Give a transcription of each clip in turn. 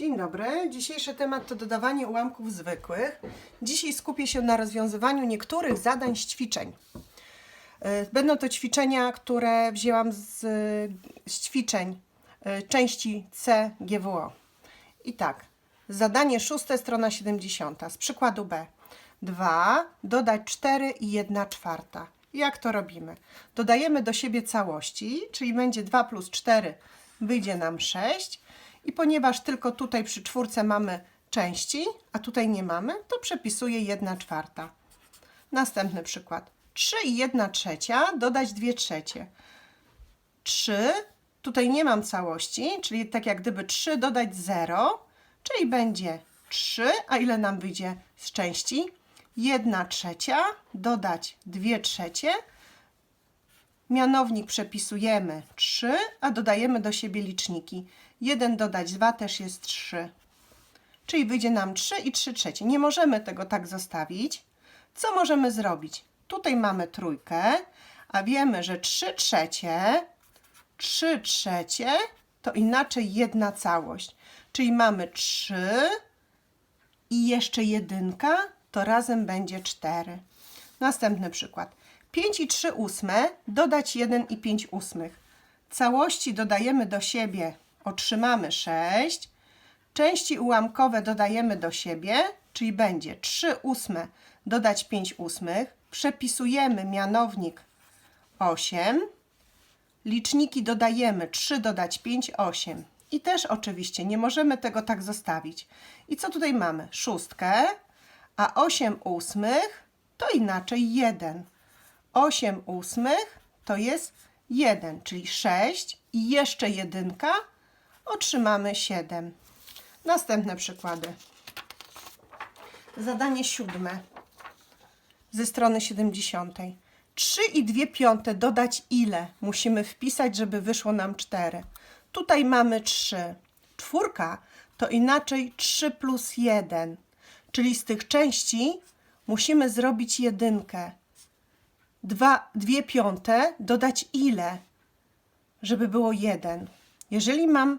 Dzień dobry. Dzisiejszy temat to dodawanie ułamków zwykłych. Dzisiaj skupię się na rozwiązywaniu niektórych zadań z ćwiczeń. E, Będą to ćwiczenia, które wzięłam z, z ćwiczeń e, części C. I tak, zadanie szóste, strona 70, z przykładu B. 2 dodać 4 i 1 czwarta. Jak to robimy? Dodajemy do siebie całości, czyli będzie 2 plus 4 wyjdzie nam 6. I ponieważ tylko tutaj przy czwórce mamy części, a tutaj nie mamy, to przepisuję 1 czwarta. Następny przykład. 3 i 1 trzecia dodać 2 trzecie. 3, tutaj nie mam całości, czyli tak jak gdyby 3 dodać 0, czyli będzie 3, a ile nam wyjdzie z części? 1 trzecia dodać 2 trzecie. Mianownik przepisujemy 3, a dodajemy do siebie liczniki. 1 dodać 2 też jest 3. Czyli wyjdzie nam 3 i 3 trzecie. Nie możemy tego tak zostawić. Co możemy zrobić? Tutaj mamy trójkę, a wiemy, że 3 trzecie, 3 trzecie to inaczej jedna całość. Czyli mamy 3 i jeszcze jedynka, to razem będzie 4. Następny przykład. 5 i 3 ósme dodać 1 i 5 ósmych. Całości dodajemy do siebie, otrzymamy 6. Części ułamkowe dodajemy do siebie, czyli będzie 3 ósme dodać 5 ósmych. Przepisujemy mianownik 8. Liczniki dodajemy 3 dodać 5, 8. I też oczywiście nie możemy tego tak zostawić. I co tutaj mamy? Szóstkę, a 8 ósmych to inaczej 1. 8 ósmych to jest 1, czyli 6 i jeszcze jedynka otrzymamy 7. Następne przykłady. Zadanie siódme ze strony 70. 3 i 2 piąte dodać ile? Musimy wpisać, żeby wyszło nam 4. Tutaj mamy 3. Czwórka to inaczej 3 plus 1, czyli z tych części musimy zrobić jedynkę. Dwa, dwie piąte dodać ile, żeby było 1. Jeżeli mam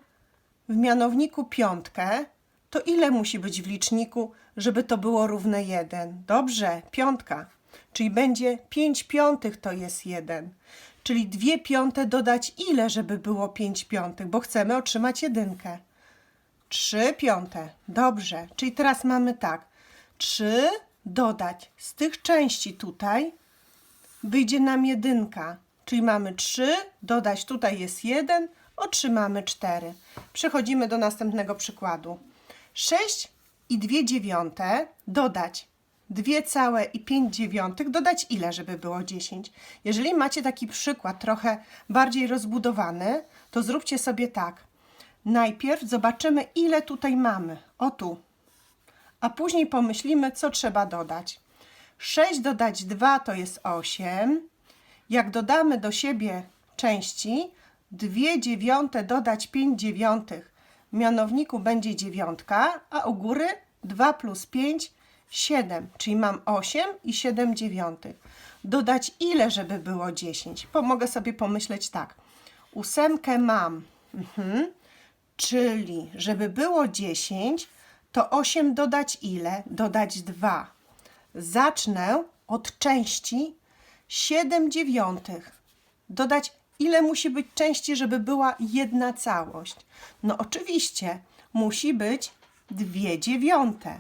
w mianowniku piątkę, to ile musi być w liczniku, żeby to było równe 1? Dobrze, piątka. Czyli będzie 5 piątych to jest 1. Czyli 2 piąte dodać ile, żeby było 5 piątych, bo chcemy otrzymać jedynkę. 3 piąte. Dobrze. Czyli teraz mamy tak. 3 dodać z tych części tutaj wyjdzie nam jedynka. Czyli mamy 3, dodać tutaj jest 1, otrzymamy 4. Przechodzimy do następnego przykładu. 6 i 2 dziewiąte dodać 2 całe i 5 dziewiątych, dodać ile, żeby było 10? Jeżeli macie taki przykład trochę bardziej rozbudowany, to zróbcie sobie tak. Najpierw zobaczymy, ile tutaj mamy. O tu. A później pomyślimy, co trzeba dodać. 6 dodać 2 to jest 8. Jak dodamy do siebie części, 2 dziewiąte dodać 5 dziewiątych, w mianowniku będzie dziewiątka, a u góry 2 plus 5, 7, czyli mam 8 i 7 dziewiątych. Dodać ile, żeby było 10? Pomogę sobie pomyśleć tak. Ósemkę mam, mhm. czyli żeby było 10, to 8 dodać ile? Dodać 2. Zacznę od części 7 dziewiątych. Dodać ile musi być części, żeby była jedna całość? No oczywiście musi być 2 dziewiąte.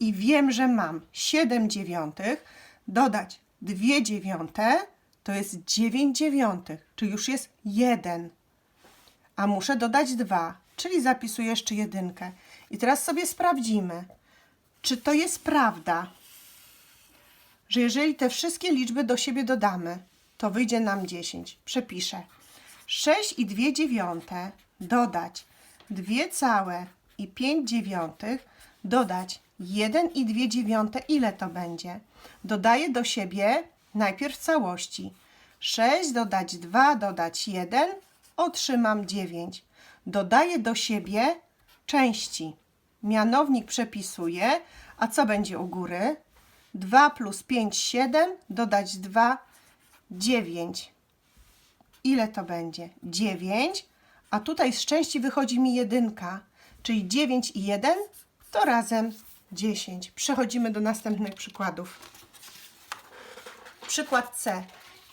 I wiem, że mam 7 dziewiątych. Dodać 2 dziewiąte to jest 9 dziewiątych, czyli już jest 1. A muszę dodać 2, czyli zapisuję jeszcze jedynkę. I teraz sobie sprawdzimy, czy to jest prawda, że jeżeli te wszystkie liczby do siebie dodamy, to wyjdzie nam 10. Przepiszę. 6 i 2 dziewiąte dodać 2 całe i 5 dziewiątych dodać 1 i 2 dziewiąte. Ile to będzie? Dodaję do siebie najpierw całości. 6 dodać 2 dodać 1 otrzymam 9. Dodaję do siebie części. Mianownik przepisuję, a co będzie u góry? 2 plus 5, 7, dodać 2, 9. Ile to będzie? 9, a tutaj z części wychodzi mi jedynka, czyli 9 i 1 to razem 10. Przechodzimy do następnych przykładów. Przykład C.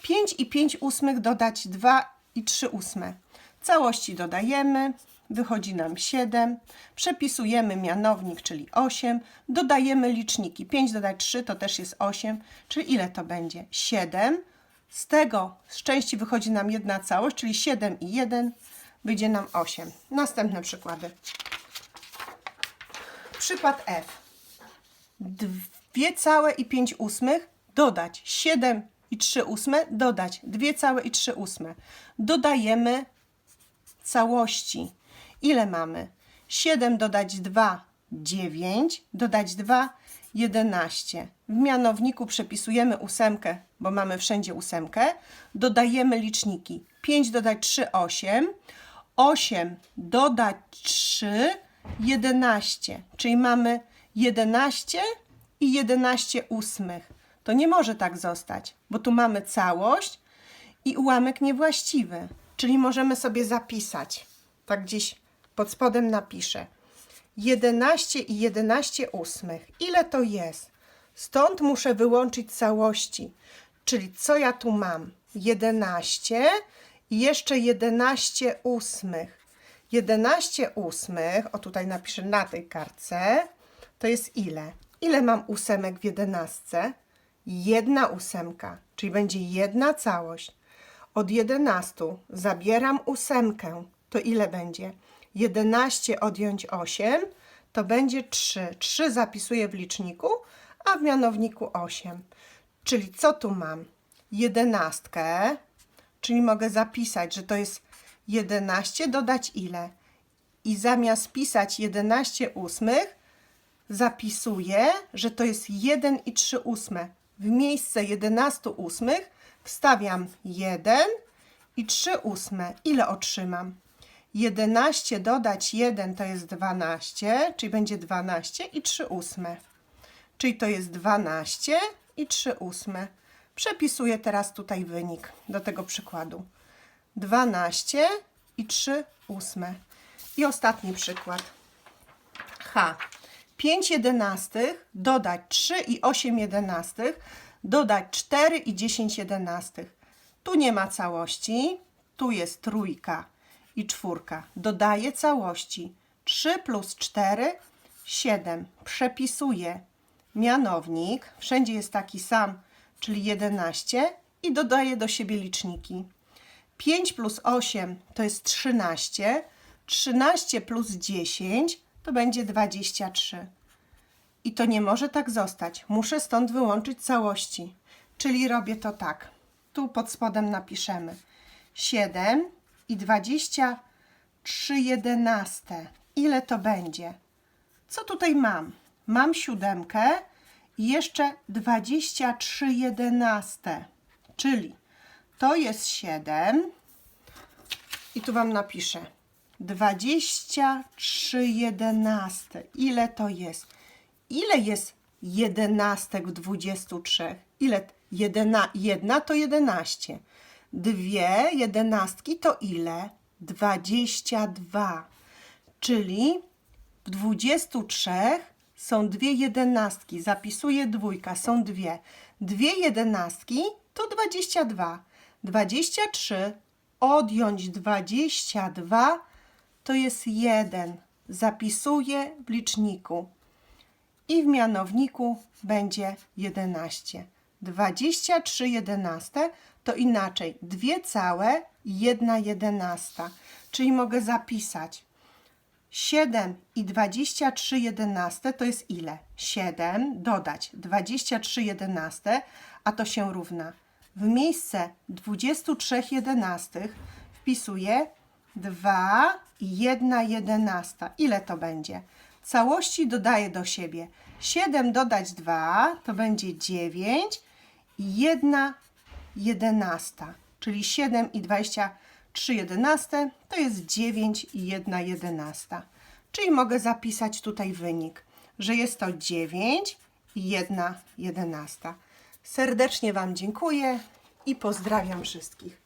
5 i 5 ósmych dodać 2 i 3 ósme. Całości dodajemy, wychodzi nam 7. Przepisujemy mianownik, czyli 8. Dodajemy liczniki. 5 dodać 3 to też jest 8. Czyli ile to będzie? 7. Z tego z części wychodzi nam jedna całość, czyli 7 i 1 wyjdzie nam 8. Następne przykłady. Przykład F. 2 całe i 5 ósmych dodać 7 i 3 ósme dodać 2 całe i 3 ósme. Dodajemy całości. Ile mamy? 7 dodać 2, 9, dodać 2, 11. W mianowniku przepisujemy ósemkę, bo mamy wszędzie ósemkę. Dodajemy liczniki. 5 dodać 3, 8. 8 dodać 3, 11. Czyli mamy 11 i 11 ósmych. To nie może tak zostać, bo tu mamy całość i ułamek niewłaściwy. Czyli możemy sobie zapisać. Tak gdzieś pod spodem napiszę. 11 i 11 ósmych. Ile to jest? Stąd muszę wyłączyć całości. Czyli co ja tu mam? 11 i jeszcze 11 ósmych. 11 ósmych, o tutaj napiszę na tej kartce, to jest ile? Ile mam ósemek w jedenastce? Jedna ósemka, czyli będzie jedna całość. Od 11 zabieram ósemkę, to ile będzie? 11 odjąć 8 to będzie 3. 3 zapisuję w liczniku, a w mianowniku 8. Czyli co tu mam? Jedenastkę, czyli mogę zapisać, że to jest 11 dodać ile? I zamiast pisać 11 ósmych, zapisuję, że to jest 1 i 3 ósme. W miejsce 11 ósmych wstawiam 1 i 3 ósme. Ile otrzymam? 11 dodać 1 to jest 12, czyli będzie 12 i 3 ósme. Czyli to jest 12 i 3 ósme. Przepisuję teraz tutaj wynik do tego przykładu. 12 i 3 ósme. I ostatni przykład. H. 5 jedenastych dodać 3 i 8 jedenastych dodać 4 i 10 jedenastych. Tu nie ma całości, tu jest trójka i czwórka. Dodaję całości. 3 plus 4, 7. Przepisuję mianownik, wszędzie jest taki sam, czyli 11 i dodaję do siebie liczniki. 5 plus 8 to jest 13, 13 plus 10 to będzie 23. I to nie może tak zostać. Muszę stąd wyłączyć całości. Czyli robię to tak. Tu pod spodem napiszemy 7 i 23 jedenaste. Ile to będzie? Co tutaj mam? Mam siódemkę i jeszcze 23 jedenaste. Czyli to jest 7 i tu Wam napiszę 23 jedenaste. Ile to jest? Ile jest jedenastek w 23? Ile? Jedna, jedna to 11. Dwie jedenastki to ile? 22. Czyli w 23 są dwie jedenastki. Zapisuję dwójka, są dwie. Dwie jedenastki to 22. 23 odjąć 22 to jest 1. Zapisuję w liczniku i w mianowniku będzie 11. 23 jedenaste to inaczej 2 całe i 1 jedenasta. Czyli mogę zapisać 7 i 23 jedenaste to jest ile? 7 dodać 23 jedenaste, a to się równa. W miejsce 23 jedenastych wpisuję 2 i 1 jedenasta. Ile to będzie? Całości dodaję do siebie. 7 dodać 2 to będzie 9 i 1 jedenasta. Czyli 7 i 23 jedenaste to jest 9 i 1 jedenasta. Czyli mogę zapisać tutaj wynik, że jest to 9 i 1 jedenasta. Serdecznie Wam dziękuję i pozdrawiam wszystkich.